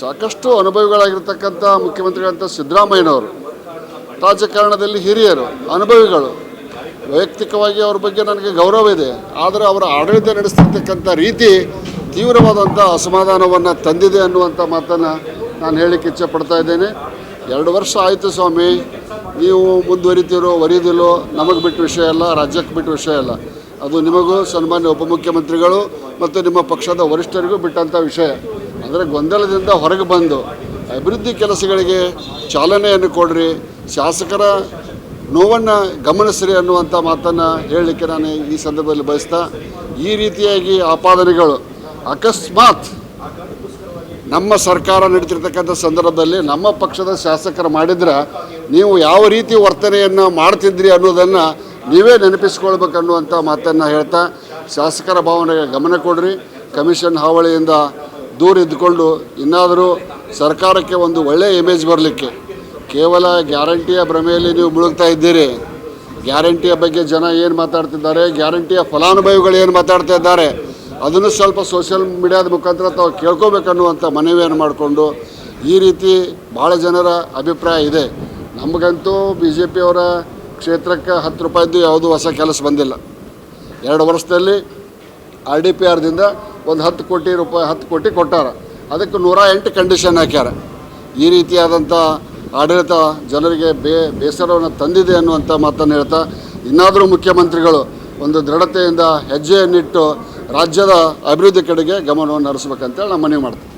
ಸಾಕಷ್ಟು ಅನುಭವಿಗಳಾಗಿರ್ತಕ್ಕಂಥ ಮುಖ್ಯಮಂತ್ರಿಗಳಂತ ಸಿದ್ದರಾಮಯ್ಯನವರು, ರಾಜಕಾರಣದಲ್ಲಿ ಹಿರಿಯರು, ಅನುಭವಿಗಳು, ವೈಯಕ್ತಿಕವಾಗಿ ಅವ್ರ ಬಗ್ಗೆ ನನಗೆ ಗೌರವ ಇದೆ, ಆದರೆ ಅವರ ಆಡಳಿತ ನಡೆಸ್ತಿರ್ತಕ್ಕಂಥ ರೀತಿ ತೀವ್ರವಾದಂಥ ಅಸಮಾಧಾನವನ್ನು ತಂದಿದೆ ಅನ್ನುವಂಥ ಮಾತನ್ನು ನಾನು ಹೇಳಲಿಕ್ಕೆ ಇಚ್ಛೆ ಪಡ್ತಾ ಇದ್ದೇನೆ. ಎರಡು ವರ್ಷ ಆಯಿತು ಸ್ವಾಮಿ, ನೀವು ಮುಂದುವರಿತೀರೋ ವರಿದಿಲ್ಲೋ ನಮಗೆ ಬಿಟ್ಟ ವಿಷಯ ಅಲ್ಲ, ರಾಜ್ಯಕ್ಕೆ ಬಿಟ್ಟ ವಿಷಯ ಅಲ್ಲ. ಅದು ನಿಮಗೂ ಸನ್ಮಾನ್ಯ ಉಪಮುಖ್ಯಮಂತ್ರಿಗಳು ಮತ್ತು ನಿಮ್ಮ ಪಕ್ಷದ ವರಿಷ್ಠರಿಗೂ ಬಿಟ್ಟಂಥ ವಿಷಯ. ಅಂದರೆ ಗೊಂದಲದಿಂದ ಹೊರಗೆ ಬಂದು ಅಭಿವೃದ್ಧಿ ಕೆಲಸಗಳಿಗೆ ಚಾಲನೆಯನ್ನು ಕೊಡ್ರಿ, ಶಾಸಕರ ನೋವನ್ನು ಗಮನಿಸ್ರಿ ಅನ್ನುವಂಥ ಮಾತನ್ನು ಹೇಳಲಿಕ್ಕೆ ನಾನು ಈ ಸಂದರ್ಭದಲ್ಲಿ ಬಯಸ್ತಾ, ಈ ರೀತಿಯಾಗಿ ಆಪಾದನೆಗಳು ಅಕಸ್ಮಾತ್ ನಮ್ಮ ಸರ್ಕಾರ ನಡೀತಿರ್ತಕ್ಕಂಥ ಸಂದರ್ಭದಲ್ಲಿ ನಮ್ಮ ಪಕ್ಷದ ಶಾಸಕರು ಮಾಡಿದ್ರೆ ನೀವು ಯಾವ ರೀತಿ ವರ್ತನೆಯನ್ನು ಮಾಡ್ತಿದ್ರಿ ಅನ್ನೋದನ್ನು ನೀವೇ ನೆನಪಿಸ್ಕೊಳ್ಬೇಕನ್ನುವಂಥ ಮಾತನ್ನು ಹೇಳ್ತಾ, ಶಾಸಕರ ಭಾವನೆಗೆ ಗಮನ ಕೊಡ್ರಿ. ಕಮಿಷನ್ ಹಾವಳಿಯಿಂದ ದೂರ ಇದ್ದುಕೊಂಡು ಇನ್ನಾದರೂ ಸರ್ಕಾರಕ್ಕೆ ಒಂದು ಒಳ್ಳೆಯ ಇಮೇಜ್ ಬರಲಿಕ್ಕೆ. ಕೇವಲ ಗ್ಯಾರಂಟಿಯ ಭ್ರಮೆಯಲ್ಲಿ ನೀವು ಮುಳುಗ್ತಾ ಇದ್ದೀರಿ. ಗ್ಯಾರಂಟಿಯ ಬಗ್ಗೆ ಜನ ಏನು ಮಾತಾಡ್ತಿದ್ದಾರೆ, ಗ್ಯಾರಂಟಿಯ ಫಲಾನುಭವಿಗಳು ಏನು ಮಾತಾಡ್ತಾ ಇದ್ದಾರೆ, ಅದನ್ನು ಸ್ವಲ್ಪ ಸೋಷಿಯಲ್ ಮೀಡಿಯಾದ ಮುಖಾಂತರ ತಾವು ಕೇಳ್ಕೋಬೇಕನ್ನುವಂಥ ಮನವಿಯನ್ನು ಮಾಡಿಕೊಂಡು ಈ ರೀತಿ ಭಾಳ ಜನರ ಅಭಿಪ್ರಾಯ ಇದೆ. ನಮಗಂತೂ ಬಿ ಜೆ ಪಿಯವರ ಕ್ಷೇತ್ರಕ್ಕೆ ಹತ್ತು ರೂಪಾಯಿದ್ದು ಯಾವುದೂ ಹೊಸ ಕೆಲಸ ಬಂದಿಲ್ಲ. ಎರಡು ವರ್ಷದಲ್ಲಿ ಆರ್ ಡಿ ಪಿ ಆರ್ದಿಂದ ಒಂದು ಹತ್ತು ಕೋಟಿ ರೂಪಾಯಿ, ಹತ್ತು ಕೋಟಿ ಕೊಟ್ಟಾರ. ಅದಕ್ಕೆ ನೂರ ಎಂಟು ಕಂಡೀಷನ್ ಹಾಕ್ಯಾರ. ಈ ರೀತಿಯಾದಂಥ ಆಡಳಿತ ಜನರಿಗೆ ಬೇ, ಬೇಸರವನ್ನು ತಂದಿದೆ ಅನ್ನುವಂಥ ಮಾತನ್ನು ಹೇಳ್ತಾ, ಇನ್ನಾದರೂ ಮುಖ್ಯಮಂತ್ರಿಗಳು ಒಂದು ದೃಢತೆಯಿಂದ ಹೆಜ್ಜೆಯನ್ನಿಟ್ಟು ರಾಜ್ಯದ ಅಭಿವೃದ್ಧಿ ಕಡೆಗೆ ಗಮನವನ್ನು ಹರಿಸ್ಬೇಕಂತೇಳಿ ನಾನು ಮನವಿ ಮಾಡ್ತೀನಿ.